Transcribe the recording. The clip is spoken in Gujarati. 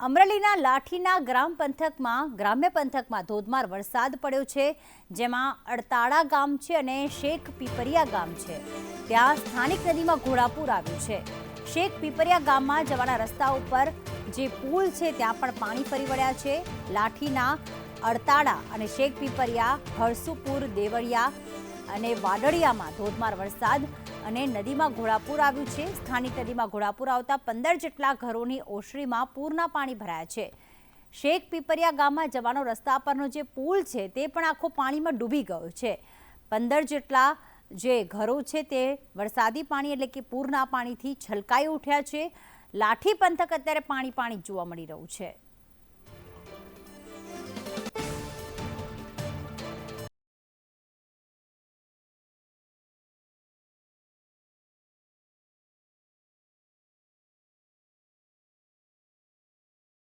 અમરેલીના લાઠીના ગ્રામ પંથકમાં, ગ્રામ્ય પંથકમાં ધોધમાર વરસાદ પડ્યો છે, જેમાં અડતાળા ગામ છે અને શેખ પીપરિયા ગામ છે. ત્યાં સ્થાનિક નદીમાં ઘોડાપૂર આવ્યું છે. શેખ પીપરિયા ગામમાં જવાના રસ્તા ઉપર જે પુલ છે ત્યાં પણ પાણી ફરી વળ્યા છે. લાઠીના અડતાળા અને શેખ પીપરિયા, હરસુપુર, દેવળિયા અને વાડળિયામાં ધોધમાર વરસાદ અને નદીમાં ઘોડાપૂર આવ્યું છે. સ્થાનિક નદીમાં ઘોડાપૂર આવતા પંદર જેટલા ઘરોની ઓસરીમાં પૂરના પાણી ભરાયા છે. શેખ પીપરિયા ગામમાં જવાનો રસ્તા પરનો જે પુલ છે તે પણ આખો પાણીમાં ડૂબી ગયો છે. પંદર જેટલા જે ઘરો છે તે વરસાદી પાણી એટલે કે પૂરના પાણીથી છલકાઈ ઉઠ્યા છે. લાઠી પંથક અત્યારે પાણી પાણી જોવા મળી રહ્યું છે.